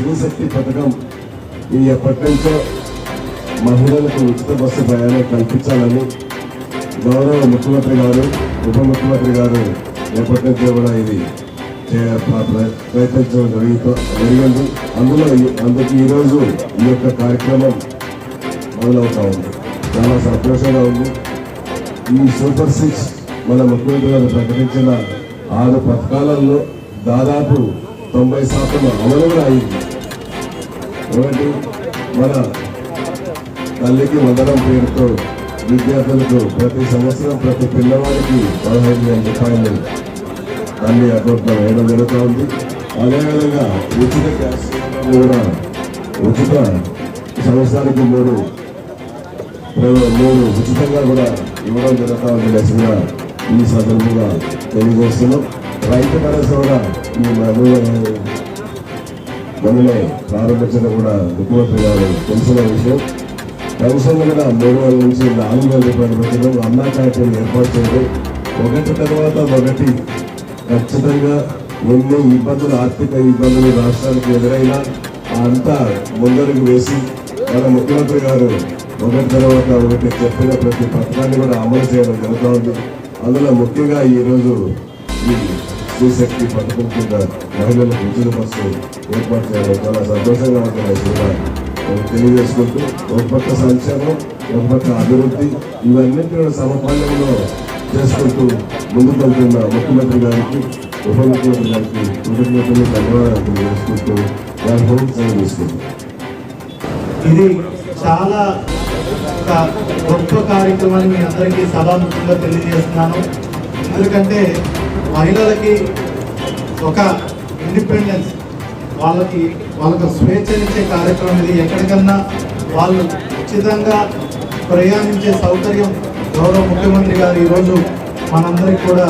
యువశక్తి పథకం ఇది ఎప్పటి నుంచో మహిళలకు ఉచిత బస్సు ప్రయాణం కల్పించాలని గౌరవ ముఖ్యమంత్రి గారు ఉప ముఖ్యమంత్రి గారు ఎప్పటి నుంచో కూడా ఇది ప్రయత్నించడం జరుగుతూ జరిగింది. అందులో ఈ- అందుకు ఈరోజు ఈ యొక్క కార్యక్రమం మొదలవుతా ఉంది. చాలా సంతోషంగా ఉంది. ఈ సూపర్ సిక్స్ మన ముఖ్యమంత్రి గారు ప్రకటించిన ఆరు పథకాలలో దాదాపు తొంభై శాతం అమలు కూడా అయింది. ఒకటి మన తల్లికి వందనం పేరుతో విద్యార్థులకు ప్రతి సంవత్సరం ప్రతి పిల్లవాడికి పదహైదు వేల రూపాయలు అన్ని అకౌంట్లో వేయడం జరుగుతూ ఉంది. అదేవిధంగా ఉచిత గ్యాస్ కూడా ఉచిత సంవత్సరానికి మూడు మూడు ఉచితంగా కూడా ఇవ్వడం జరుగుతూ ఉంది లక్ష్మిగా ఈ సందర్భంగా తెలియజేస్తున్నాం. రైతు భరోసా కూడా ఈ మన- ప్రారంభించడం కూడా ముఖ్యమంత్రి గారు తెలిసిన విషయం. పెన్షన్ కూడా మూడు వేల నుంచి నాలుగు వేల రూపాయలు పెట్టడం అన్నా కార్యక్రమం ఏర్పాటు చేయడం. ఒకటి తర్వాత ఒకటి ఖచ్చితంగా ఎన్ని ఇబ్బందులు ఆర్థిక ఇబ్బందులు రాష్ట్రానికి ఎదురైనా అంతా ముందరకు వేసి మన ముఖ్యమంత్రి గారు ఒకటి తర్వాత ఒకటి చెప్పిన ప్రతి పథకాన్ని కూడా అమలు చేయడం జరుగుతూ ఉంది. అందులో ముఖ్యంగా ఈరోజు ఈ స్త్రీశక్తి పథకం కింద మహిళలకు ఉచిత బస్సు ఏర్పాటు చేయడం చాలా సంతోషంగా ఉంటుంది తెలియజేసుకుంటూ ఒక పక్క సంక్షేమం ఒక పక్క అభివృద్ధి ఇవన్నింటి కూడా సమపాలనలో చేసుకుంటూ ముందుకు వెళ్తున్న ముఖ్యమంత్రి గారికి ఉప ముఖ్యమంత్రి గారికి కృతజ్ఞతలు ధన్యవాదాలు తెలియజేసుకుంటూ వారి ఇది చాలా ఒక గొప్ప కార్యక్రమాన్ని మీ అందరికీ సభాముఖంగా తెలియజేస్తున్నాను. ఎందుకంటే మహిళలకి ఒక ఇండిపెండెన్స్ వాళ్ళకి వాళ్ళకు స్వేచ్ఛనిచ్చే కార్యక్రమం ఇది. ఎక్కడికన్నా వాళ్ళు ఉచితంగా ప్రయాణించే సౌకర్యం గౌరవ ముఖ్యమంత్రి గారు ఈరోజు మనందరికి కూడా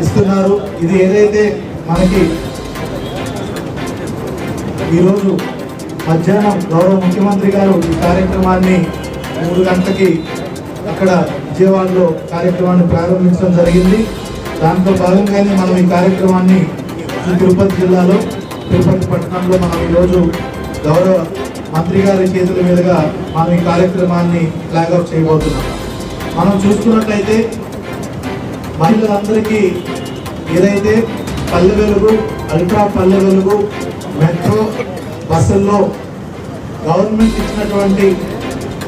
ఇస్తున్నారు. ఇది ఏదైతే మనకి ఈరోజు మధ్యాహ్నం గౌరవ ముఖ్యమంత్రి గారు ఈ కార్యక్రమాన్ని మూడు గంటలకి అక్కడ విజయవాడలో కార్యక్రమాన్ని ప్రారంభించడం జరిగింది. దాంతో భాగంగానే మనం ఈ కార్యక్రమాన్ని తిరుపతి జిల్లాలో తిరుపతి పట్టణంలో మనం ఈరోజు గౌరవ మంత్రి గారి చేతుల మీదుగా మనం ఈ కార్యక్రమాన్ని ఫ్లాగ్ ఆఫ్ చేయబోతున్నాం. మనం చూసుకున్నట్లయితే మహిళలందరికీ ఏదైతే పల్లె వెలుగు అల్ట్రా పల్లె వెలుగు మెట్రో బస్సుల్లో గవర్నమెంట్ ఇచ్చినటువంటి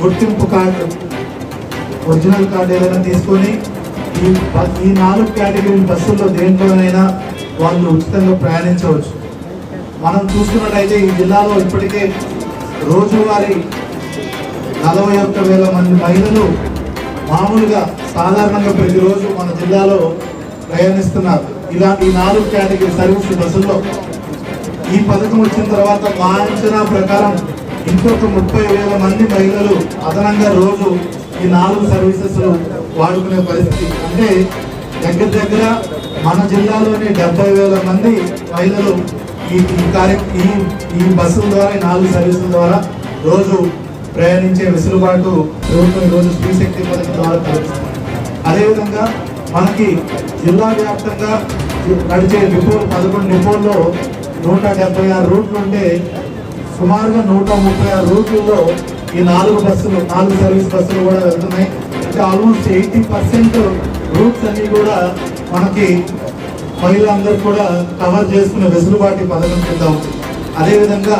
గుర్తింపు కార్డు ఒరిజినల్ కార్డు ఏదైనా తీసుకొని ఈ ఈ నాలుగు కేటగిరీ బస్సుల్లో దేంట్లోనైనా వాళ్ళు ఉచితంగా ప్రయాణించవచ్చు. మనం చూసుకున్నట్టయితే ఈ జిల్లాలో ఇప్పటికే రోజువారీ నలభై ఒక్క వేల మంది మహిళలు మామూలుగా సాధారణంగా ప్రతిరోజు మన జిల్లాలో ప్రయాణిస్తున్నారు. ఇలాంటి ఈ నాలుగు కేటగిరీ సర్వీస్ బస్సుల్లో ఈ పథకం వచ్చిన తర్వాత మా అంచనా ప్రకారం ఇంకొక ముప్పై వేల మంది మహిళలు అదనంగా రోజు ఈ నాలుగు సర్వీసెస్ వాడుకునే పరిస్థితి. అంటే దగ్గర దగ్గర మన జిల్లాలోని డెబ్బై వేల మంది మహిళలు ఈ ఈ కార్య ఈ ఈ బస్సుల ద్వారా ఈ నాలుగు సర్వీసుల ద్వారా రోజు ప్రయాణించే వెసులుబాటు ప్రభుత్వం ఈరోజు స్త్రీశక్తి పథకం ద్వారా కల్పిస్తుంది అదేవిధంగా మనకి జిల్లా వ్యాప్తంగా నడిచే డిపోలు పదకొండు డిపోల్లో నూట డెబ్బై ఆరు రూట్లు ఉంటే సుమారుగా నూట ముప్పై ఆరు రూట్లలో ఈ నాలుగు బస్సులు నాలుగు సర్వీస్ బస్సులు కూడా వెళ్తున్నాయి. అంటే ఆల్మోస్ట్ ఎయిటీ పర్సెంట్ రూట్స్ అన్నీ కూడా మనకి మహిళలందరూ కూడా కవర్ చేసుకునే వెసులుబాటు పథకం కింద ఉంది. అదేవిధంగా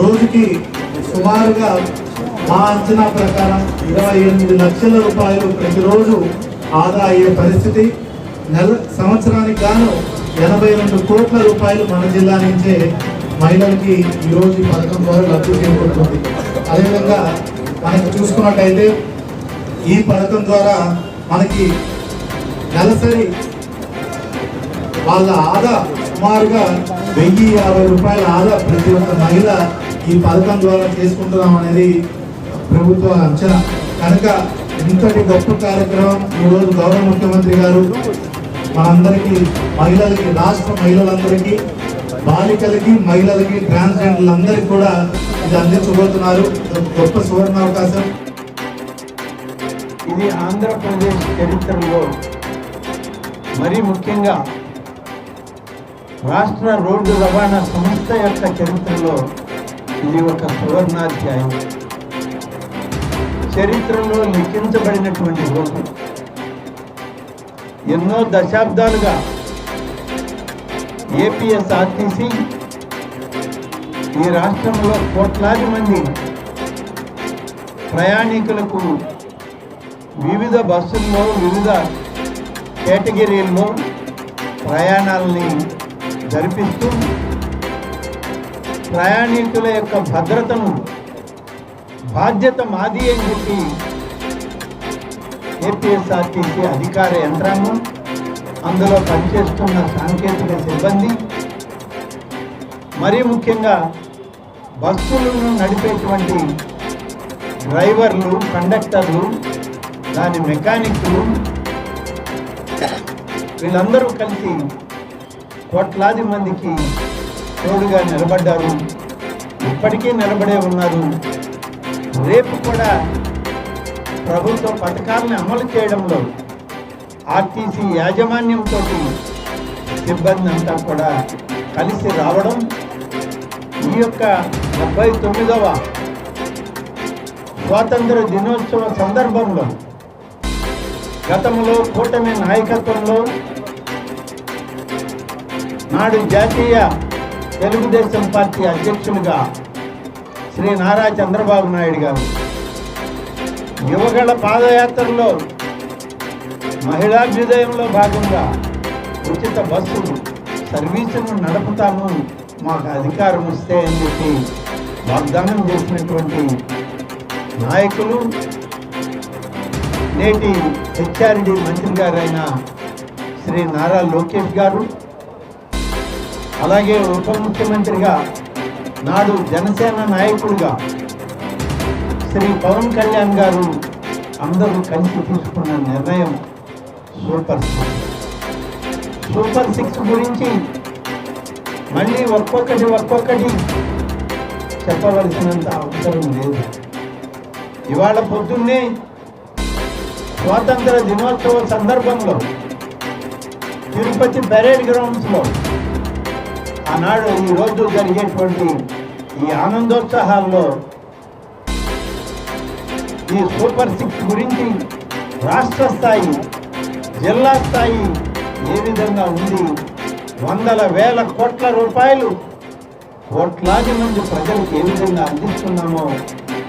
రోజుకి సుమారుగా మా అంచనా ప్రకారం ఇరవై ఎనిమిది లక్షల రూపాయలు ప్రతిరోజు ఆదా అయ్యే పరిస్థితి. నెల సంవత్సరానికి గాను ఎనభై రెండు కోట్ల రూపాయలు మన జిల్లా నుంచే మహిళలకి ఈరోజు ఈ పథకం ద్వారా లబ్ధి చేకూరుతుంది. అదేవిధంగా మనకి చూసుకున్నట్టయితే ఈ పథకం ద్వారా మనకి నెలసరి వాళ్ళ ఆదా సుమారుగా వెయ్యి యాభై రూపాయల ఆదా ప్రతి ఒక్క మహిళ ఈ పథకం ద్వారా చేసుకుంటున్నాం అనేది ప్రభుత్వ అంచనా. కనుక ఇంతటి గొప్ప కార్యక్రమం ఈరోజు గౌరవ ముఖ్యమంత్రి గారు మనందరికీ మహిళలకి రాష్ట్ర మహిళలందరికీ బాలికలకి మహిళలకి ట్రాన్స్జెండర్లందరికీ కూడా ఇది అందించబోతున్నారు. గొప్ప సువర్ణ అవకాశం ఇది ఆంధ్రప్రదేశ్ చరిత్రలో మరీ ముఖ్యంగా రాష్ట్ర రోడ్డు రవాణా సంస్థ యొక్క చరిత్రలో ఇది ఒక సువర్ణాధ్యాయం చరిత్రలో లిఖించబడినటువంటి రోజు ఎన్నో దశాబ్దాలుగా ఏపీఎస్ఆర్టీసీ ఈ రాష్ట్రంలో కోట్లాది మంది ప్రయాణికులకు వివిధ బస్సుల్లో వివిధ కేటగిరీల్లో ప్రయాణాలని జరిపిస్తూ ప్రయాణికుల యొక్క భద్రతను బాధ్యత మాది అని చెప్పి ఏపీఎస్ఆర్టీసీ అధికార యంత్రాంగం అందులో పనిచేస్తున్న సాంకేతిక సిబ్బంది మరీ ముఖ్యంగా బస్సులను నడిపేటువంటి డ్రైవర్లు కండక్టర్లు దాని మెకానిక్లు వీళ్ళందరూ కలిసి కోట్లాది మందికి తోడుగా నిలబడ్డారు. ఇప్పటికీ నిలబడే ఉన్నారు. రేపు కూడా ప్రభుత్వ పథకాలను అమలు చేయడంలో ఆర్టీసీ యాజమాన్యంతో సిబ్బంది అంతా కూడా కలిసి రావడం ఈ యొక్క డెబ్బై తొమ్మిదవ స్వాతంత్ర దినోత్సవ సందర్భంలో గతంలో కూటమి నాయకత్వంలో నాడు జాతీయ తెలుగుదేశం పార్టీ అధ్యక్షులుగా శ్రీ నారా చంద్రబాబు నాయుడు గారు. యువగళ పాదయాత్రలో మహిళాభ్యుదయంలో భాగంగా ఉచిత బస్సు సర్వీసును నడుపుతాము మాకు అధికారం ఇస్తే అని చెప్పి వాగ్దానం చేసినటువంటి నాయకులు నేటి హెచ్ఆర్డి మంత్రి గారైన శ్రీ నారా లోకేష్ గారు అలాగే ఉప ముఖ్యమంత్రిగా నాడు జనసేన నాయకుడిగా శ్రీ పవన్ కళ్యాణ్ గారు అందరూ కలిసి తీసుకున్న నిర్ణయం సూపర్ సిక్స్. సూపర్ సిక్స్ గురించి మళ్ళీ ఒక్కొక్కటి ఒక్కొక్కటి చెప్పవలసినంత అవసరం లేదు. ఇవాళ పొద్దున్నే స్వాతంత్ర దినోత్సవ సందర్భంలో తిరుపతి పెరేడ్ గ్రౌండ్స్లో ఆనాడు ఈ రోజు జరిగేటువంటి ఈ ఆనందోత్సాహాల్లో ఈ సూపర్ సిక్స్ గురించి రాష్ట్ర స్థాయి జిల్లా స్థాయి ఏ విధంగా ఉంది? వందల వేల కోట్ల రూపాయలు కోట్లాది మంది ప్రజలకు ఏ విధంగా అందిస్తున్నామో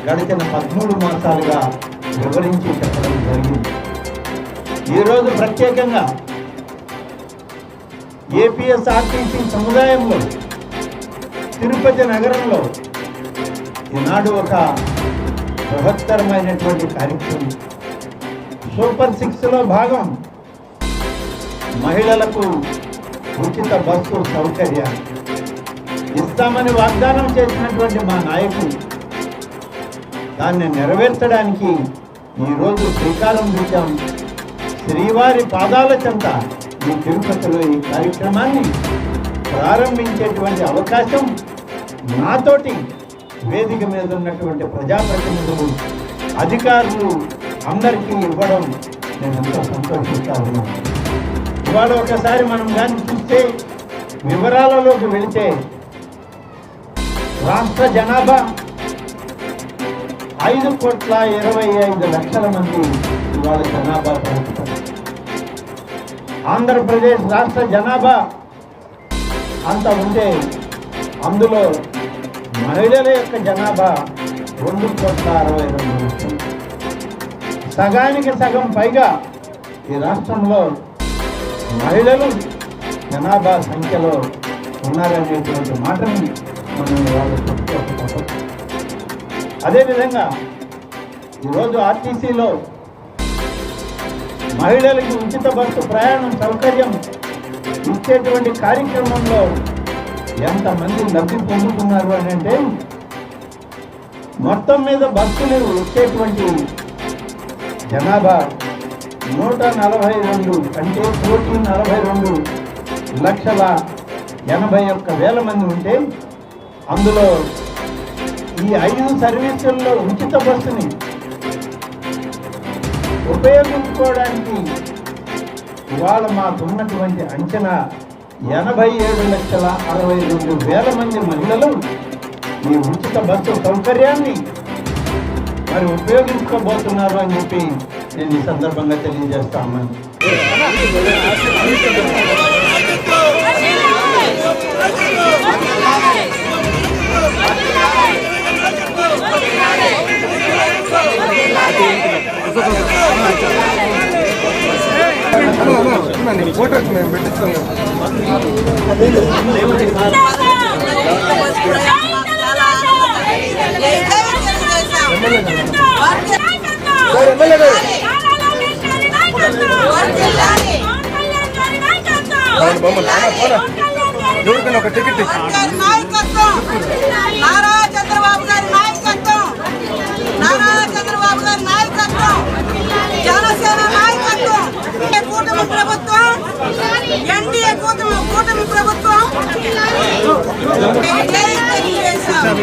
గడిచిన పదమూడు మాసాలుగా వివరించి చెప్పడం జరిగింది. ఈరోజు ప్రత్యేకంగా ఏపీఎస్ఆర్టీసీ సముదాయంలో తిరుపతి నగరంలో ఈనాడు ఒక బృహత్తరమైనటువంటి కార్యక్రమం. సూపర్ సిక్స్లో భాగం మహిళలకు ఉచిత బస్సు సౌకర్యాలు. ఇస్తామని వాగ్దానం చేసినటువంటి మా నాయకులు దాన్ని నెరవేర్చడానికి ఈరోజు శ్రీకారం చుట్టాం. శ్రీవారి పాదాల చెంత ఈ తిరుపతిలో ఈ కార్యక్రమాన్ని ప్రారంభించేటువంటి అవకాశం నాతోటి వేదిక మీద ఉన్నటువంటి ప్రజాప్రతినిధులు అధికారులు అందరికీ ఇవ్వడం నేను ఎంతో సంతోషిస్తా ఉన్నాను. ఇవాళ ఒకసారి మనం కానీ చూస్తే వివరాలలోకి వెళితే రాష్ట్ర జనాభా ఐదు కోట్ల ఇరవై ఐదు లక్షల మంది ఇవాళ జనాభా ఆంధ్రప్రదేశ్ రాష్ట్ర జనాభా అంత ఉంటే అందులో మహిళల యొక్క జనాభా రెండు కోట్ల అరవై రెండు సగానికి సగం పైగా ఈ రాష్ట్రంలో మహిళలు జనాభా సంఖ్యలో ఉన్నారనేటువంటి మాటని మనం ఇవాళ చెప్పుకోక అదేవిధంగా ఈరోజు ఆర్టీసీలో మహిళలకు ఉచిత బస్సు ప్రయాణం సౌకర్యం ఇచ్చేటువంటి కార్యక్రమంలో ఎంతమంది లబ్ధి పొందుతున్నారు అని అంటే మొత్తం మీద బస్సులు వచ్చేటువంటి జనాభా నూట నలభై రెండు అంటే కోటి నలభై రెండు లక్షల ఎనభై ఒక్క వేల మంది ఉంటే అందులో ఈ ఐదు సర్వీసుల్లో ఉచిత బస్సుని ఉపయోగించుకోవడానికి ఇవాళ మాకున్నటువంటి అంచనా ఎనభై ఏడు లక్షల అరవై రెండు వేల మంది మహిళలు ఈ ఉచిత బస్సు సౌకర్యాన్ని మరి ఉపయోగించుకోబోతున్నారు అని చెప్పి నేను ఈ సందర్భంగా తెలియజేస్తా ఉన్నాను ఫోటోకి మేము పెట్టిస్తాం ఎవరికైనా ఒక టికెట్ ఇచ్చి నాయకత్వం నారా చంద్రబాబు గారి నాయకత్వం నారా చంద్రబాబు గారి నాయకత్వం జనసేన నాయకత్వం ఏ కూటమి ప్రభుత్వం ఎన్డీఏ కూటమి కూటమి ప్రభుత్వం జై తెలుగుదేశం.